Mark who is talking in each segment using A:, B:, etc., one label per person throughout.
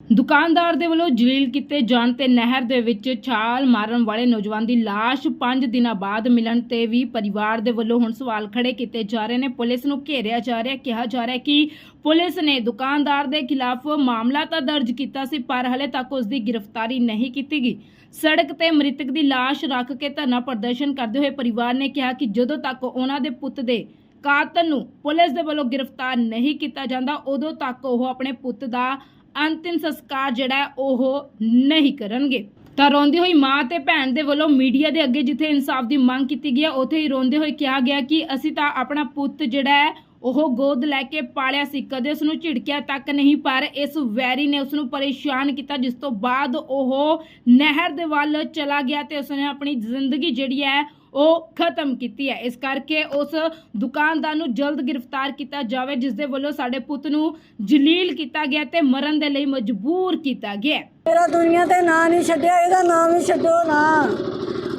A: ਦੁਕਾਨਦਾਰ ਦੇ ਵੱਲੋਂ ਜਲੀਲ ਕੀਤੇ ਜਾਣ ਤੇ ਨਹਿਰ ਦੇ ਵਿੱਚ ਛਾਲ ਮਾਰਨ ਵਾਲੇ ਨੌਜਵਾਨ ਦੀ ਲਾਸ਼ 5 ਦਿਨਾਂ ਬਾਅਦ ਮਿਲਣ ਤੇ ਵੀ ਪਰਿਵਾਰ ਦੇ ਵੱਲੋਂ ਹੁਣ ਸਵਾਲ ਖੜੇ ਕੀਤੇ ਜਾ ਰਹੇ ਨੇ। ਪੁਲਿਸ ਨੂੰ ਘੇਰਿਆ ਜਾ ਰਿਹਾ, ਕਿਹਾ ਜਾ ਰਿਹਾ ਕਿ ਪੁਲਿਸ ਨੇ ਦੁਕਾਨਦਾਰ ਦੇ ਖਿਲਾਫ ਮਾਮਲਾ ਤਾਂ ਦਰਜ ਕੀਤਾ ਸੀ, ਪਰ ਹਲੇ ਤੱਕ ਉਸ ਦੀ ਗ੍ਰਿਫਤਾਰੀ ਨਹੀਂ ਕੀਤੀ ਗਈ। ਸੜਕ ਤੇ ਮ੍ਰਿਤਕ ਦੀ ਲਾਸ਼ ਰੱਖ ਕੇ ਧਰਨਾ ਪ੍ਰਦਰਸ਼ਨ ਕਰਦੇ ਹੋਏ ਪਰਿਵਾਰ ਨੇ ਕਿਹਾ ਕਿ ਜਦੋਂ ਤੱਕ ਉਹਨਾਂ ਦੇ ਪੁੱਤ ਦੇ ਕਾਤਲ ਨੂੰ ਪੁਲਿਸ ਦੇ ਵੱਲੋਂ ਗ੍ਰਿਫਤਾਰ ਨਹੀਂ ਕੀਤਾ ਜਾਂਦਾ, ਉਦੋਂ ਤੱਕ ਉਹ ਆਪਣੇ ਪੁੱਤ ਦਾ ਅੰਤਿਮ ਸੰਸਕਾਰ ਜਿਹੜਾ ਹੈ ਉਹ ਨਹੀਂ ਕਰਨਗੇ। ਤਾਂ ਰੋਂਦੀ ਹੋਈ ਮਾਂ ਤੇ ਭੈਣ ਦੇ ਵੱਲੋਂ ਮੀਡੀਆ ਦੇ ਅੱਗੇ ਜਿੱਥੇ ਇਨਸਾਫ ਦੀ ਮੰਗ ਕੀਤੀ ਗਈ ਉੱਥੇ ਹੀ ਰੋਂਦੇ ਹੋਏ ਕਿਹਾ ਗਿਆ ਕਿ ਅਸੀਂ ਤਾਂ ਆਪਣਾ ਪੁੱਤ ਜਿਹੜਾ ਹੈ, ਉਹ ਗੋਦ ਲੈ ਕੇ ਪਾਲਿਆ ਸੀ। ਕਦੇ ਉਸ ਨੂੰ ਝਿੜਕਿਆ ਤੱਕ ਨਹੀਂ, ਪਰ ਇਸ ਵੈਰੀ ਨੇ ਉਸ ਨੂੰ ਪਰੇਸ਼ਾਨ ਕੀਤਾ, ਜਿਸ ਤੋਂ ਬਾਅਦ ਉਹ ਨਹਿਰ ਦੇ ਵੱਲ ਚਲਾ ਗਿਆ ਤੇ ਉਸਨੇ ਆਪਣੀ ਜ਼ਿੰਦਗੀ ਜਿਹੜੀ ਹੈ ਉਹ ਖਤਮ ਕੀਤੀ ਹੈ। ਇਸ ਕਰਕੇ ਉਸ ਦੁਕਾਨਦਾਰ ਨੂੰ ਜਲਦ ਗ੍ਰਿਫਤਾਰ ਕੀਤਾ ਜਾਵੇ ਜਿਸ ਦੇ ਵੱਲੋਂ ਸਾਡੇ ਪੁੱਤ ਨੂੰ ਜਲੀਲ ਕੀਤਾ ਗਿਆ ਤੇ ਮਰਨ ਦੇ ਲਈ ਮਜਬੂਰ ਕੀਤਾ ਗਿਆ
B: ਮੇਰਾ ਦੁਨੀਆ ਤੇ ਨਾਂ ਨਹੀਂ ਛੱਡਿਆ, ਇਹਦਾ ਨਾਮ ਹੀ ਛੱਡੋ ਨਾ।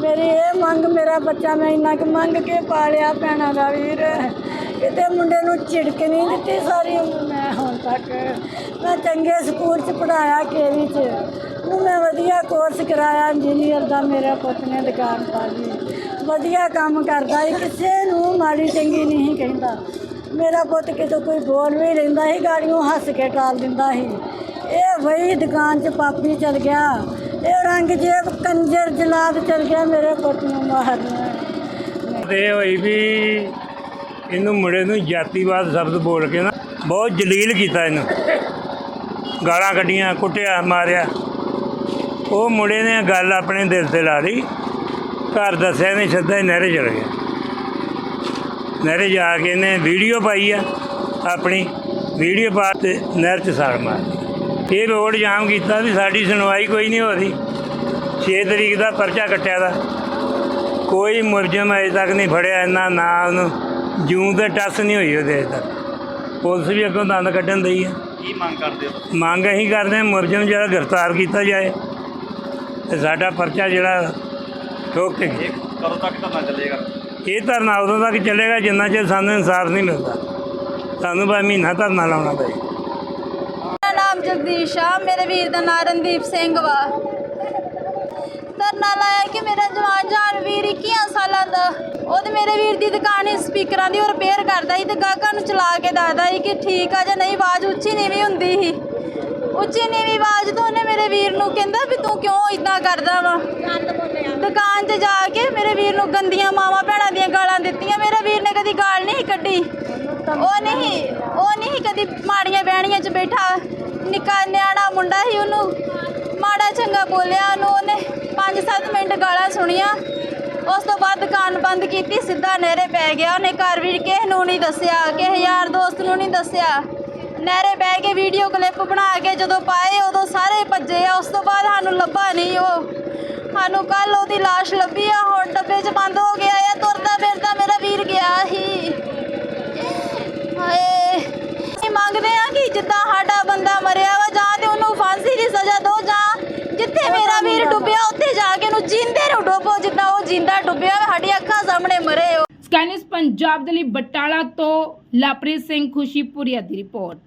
B: ਮੇਰੀ ਇਹ ਮੰਗ, ਮੇਰਾ ਬੱਚਾ ਮੈਂ ਇੰਨਾ ਕੁ ਮੰਗ ਕੇ ਪਾਲਿਆ ਭੈਣਾਂ ਦਾ ਵੀਰ। ਕਿਤੇ ਮੁੰਡੇ ਨੂੰ ਝਿੜਕ ਨਹੀਂ ਦਿੱਤੀ ਸਾਰੀ ਉਮਰ ਮੈਂ ਹੁਣ ਤੱਕ। ਮੈਂ ਚੰਗੇ ਸਕੂਲ 'ਚ ਪੜਾਇਆ ਕੇਵੀ 'ਚ। ਨੂੰ ਮੈਂ ਵਧੀਆ ਕੋਰਸ ਕਰਾਇਆ ਇੰਜੀਨੀਅਰ ਦਾ ਮੇਰਾ ਪੁੱਤ ਨੇ ਦੁਕਾਨ ਪਾ ਲਈ। ਵਧੀਆ ਕੰਮ ਕਰਦਾ ਸੀ, ਕਿਸੇ ਨੂੰ ਮਾੜੀ ਚੰਗੀ ਨਹੀਂ ਕਹਿੰਦਾ। ਮੇਰਾ ਪੁੱਤ ਕਿਤੇ ਕੋਈ ਬੋਲ ਵੀ ਲੈਂਦਾ ਸੀ ਗਾੜੀਆਂ ਹੱਸ ਕੇ ਟਾਲ ਦਿੰਦਾ ਸੀ। ਇਹ ਵਹੀ ਦੁਕਾਨ 'ਚ ਪਾਪੀ ਚਲ ਗਿਆ। ਇਹ ਰੰਗਜੇਬ ਕੰਜਰ ਜਲਾਦ ਚਲ ਗਿਆ, ਮੇਰੇ ਪੁੱਤ ਨੂੰ ਮਾਰਨਾ।
C: ਤੇ ਹੋਈ ਵੀ ਇਹਨੂੰ ਮੁੰਡੇ ਨੂੰ ਜਾਤੀਵਾਦ ਸ਼ਬਦ ਬੋਲ ਕੇ ਨਾ ਬਹੁਤ ਜਲੀਲ ਕੀਤਾ ਇਹਨੂੰ। ਗਾਲਾਂ ਕੱਢੀਆਂ, ਕੁੱਟਿਆ, ਮਾਰਿਆ। ਉਹ ਮੁੰਡੇ ਨੇ ਗੱਲ ਆਪਣੇ ਦਿਲ ਤੇ ਲਾ ਲਈ। ਘਰ ਦੱਸਿਆ ਨਹੀਂ ਸਿੱਧਾ ਹੀ ਨਹਿਰੇ ਚਲ ਗਿਆ ਨਹਿਰੇ ਜਾ ਕੇ ਇਹਨੇ ਵੀਡੀਓ ਪਾਈ ਆ ਆਪਣੀ ਵੀਡੀਓ ਪਾ ਤੇ ਨਹਿਰ 'ਚ ਸਾੜ ਮਾਰ ਇਹ ਰੋਡ ਜਾਮ ਕੀਤਾ ਵੀ ਸਾਡੀ ਸੁਣਵਾਈ ਕੋਈ ਨਹੀਂ ਹੋ ਰਹੀ। 6 ਤਰੀਕ ਦਾ ਪਰਚਾ ਕੱਟਿਆ ਦਾ। ਕੋਈ ਮੁਲਜ਼ਮ ਅਜੇ ਤੱਕ ਨਹੀਂ ਫੜਿਆ ਇੰਨਾ ਨਾ ਉਹਨੂੰ ਜੂੰ ਤੇ ਟੱਸ ਨਹੀਂ ਹੋਈ ਉਹਦੇ ਅਜੇ ਤੱਕ। ਪੁਲਿਸ ਵੀ ਅੱਗੋਂ ਦੰਦ ਕੱਢਣ ਦਈ ਹੈ
D: ਕੀ ਮੰਗ ਕਰਦੇ ਹੋ
C: ਮੰਗ ਅਸੀਂ ਕਰਦੇ ਹਾਂ ਮੁਲਜ਼ਮ ਜਿਹੜਾ ਗ੍ਰਿਫਤਾਰ ਕੀਤਾ ਜਾਏ ਤੇ ਸਾਡਾ ਪਰਚਾ ਜਿਹੜਾ ਠੋਕ ਕੇ
D: ਇਹ ਕਦੋਂ ਤੱਕ ਧਰਨਾ ਚੱਲੇਗਾ?
C: ਇਹ ਧਰਨਾ ਉਦੋਂ ਤੱਕ ਚੱਲੇਗਾ ਜਿੰਨਾ ਚਿਰ ਸਾਨੂੰ ਇਨਸਾਫ ਨਹੀਂ ਮਿਲਦਾ। ਸਾਨੂੰ ਬਾ ਮਹੀਨਾ ਧਰਨਾ ਲਾਉਣਾ ਪਏ।
E: ਮੇਰਾ ਨਾਮ ਜਗਦੀਸ਼ ਆ ਮੇਰੇ ਵੀਰ ਦਾ ਨਾਂ ਰਣਦੀਪ ਸਿੰਘ ਵਾ। ਧਰਨਾ ਲਾਇਆ ਕਿ ਮੇਰਾ ਜਵਾਨ ਜਾਨ ਵੀਰ 21 ਸਾਲਾਂ ਦਾ ਉਹਦੇ ਮੇਰੇ ਵੀਰ ਦੀ ਦੁਕਾਨ ਹੀ ਸਪੀਕਰਾਂ ਦੀ ਉਹ ਰਿਪੇਅਰ ਕਰਦਾ ਸੀ ਤੇ ਗਾਹਕਾਂ ਨੂੰ ਚਲਾ ਕੇ ਦੱਸਦਾ ਸੀ ਕਿ ਠੀਕ ਆ ਜਾਂ ਨਹੀਂ ਆਵਾਜ਼ ਉੱਚੀ ਨੀਵੀਂ ਹੁੰਦੀ ਸੀ। ਉੱਚੀ ਨੀਵੀਂ ਆਵਾਜ਼ ਤੋਂ ਉਹਨੇ ਮੇਰੇ ਵੀਰ ਨੂੰ ਕਹਿੰਦਾ ਵੀ ਤੂੰ ਕਿਉਂ ਇਦਾਂ ਕਰਦਾ ਵਾ? ਦੁਕਾਨ 'ਚ ਜਾ ਕੇ ਮੇਰੇ ਵੀਰ ਨੂੰ ਗੰਦੀਆਂ ਮਾਵਾਂ ਭੈਣਾਂ ਦੀਆਂ ਗਾਲਾਂ ਦਿੱਤੀਆਂ। ਮੇਰੇ ਵੀਰ ਨੇ ਕਦੀ ਗਾਲ ਨਹੀਂ ਕੱਢੀ। ਉਹ ਨਹੀਂ ਉਹ ਨਹੀਂ ਕਦੀ ਮਾੜੀਆਂ ਬਹਿਣੀਆਂ 'ਚ ਬੈਠਾ। ਨਿੱਕਾ ਨਿਆਣਾ ਮੁੰਡਾ ਸੀ ਉਹਨੂੰ। ਮਾੜਾ ਚੰਗਾ ਬੋਲਿਆ ਉਹਨੂੰ। ਉਹਨੇ 5-7 ਮਿੰਟ ਗਾਲਾਂ ਸੁਣੀਆਂ। ਉਸ ਤੋਂ ਬਾਅਦ ਦੁਕਾਨ ਬੰਦ ਕੀਤੀ। ਸਿੱਧਾ ਨਹਿਰੇ ਪੈ ਗਿਆ। ਉਹਨੇ ਘਰ ਵੀ ਕਿਸੇ ਨੂੰ ਨਹੀਂ ਦੱਸਿਆ, ਕਿਸੇ ਯਾਰ ਦੋਸਤ ਨੂੰ ਨਹੀਂ ਦੱਸਿਆ। ਨਹਿਰੇ ਬਹਿ ਕੇ ਵੀਡੀਓ ਕਲਿੱਪ ਬਣਾ ਕੇ ਜਦੋਂ ਪਾਏ ਉਦੋਂ ਸਾਰੇ ਭੱਜੇ ਆ। ਉਸ ਤੋਂ ਬਾਅਦ ਸਾਨੂੰ ਲੱਭਾ ਨਹੀਂ ਉਹ। ਸਾਨੂੰ ਕੱਲ ਉਹਦੀ ਲਾਸ਼ ਲੱਭੀ ਆ ਹੁਣ ਡੱਬੇ 'ਚ ਬੰਦ ਹੋ ਗਿਆ ਆ। ਤੁਰਦਾ ਫਿਰਦਾ ਮੇਰਾ ਵੀਰ ਗਿਆ ਸੀ। ਹਾਏ। ਅਸੀਂ ਮੰਗਦੇ ਆ ਕਿ ਜਿੱਦਾਂ ਸਾਡਾ ਬੰਦਾ ਮਰਿਆ ਵਾ ਜਾਂ ਤੇ ਉਹਨੂੰ ਫਾਂਸੀ ਦੀ ਸਜ਼ਾ ਦਿਓ ਜਾਂ ਜਿੱਥੇ ਮੇਰਾ ਵੀਰ ਡੁੱਬਿਆ ਉੱਥੇ ਜਾ ਕੇ ਉਹਨੂੰ ਜਿੰਦੇ ਨੂੰ ਡੁੱਬੋ ਜਿੱਦਾਂ ਉਹ ਜਿੰਦਾ ਡੁੱਬਿਆ ਸਾਡੀ ਅੱਖਾਂ ਸਾਹਮਣੇ ਮਰੇ ਉਹ।
A: ਸਕਾਈਨਿਸ ਪੰਜਾਬ ਦੇ ਲਈ ਬਟਾਲਾ ਤੋਂ ਲਾਪ੍ਰੀਤ ਸਿੰਘ ਖੁਸ਼ੀਪੁਰੀਆ ਦੀ ਰਿਪੋਰਟ।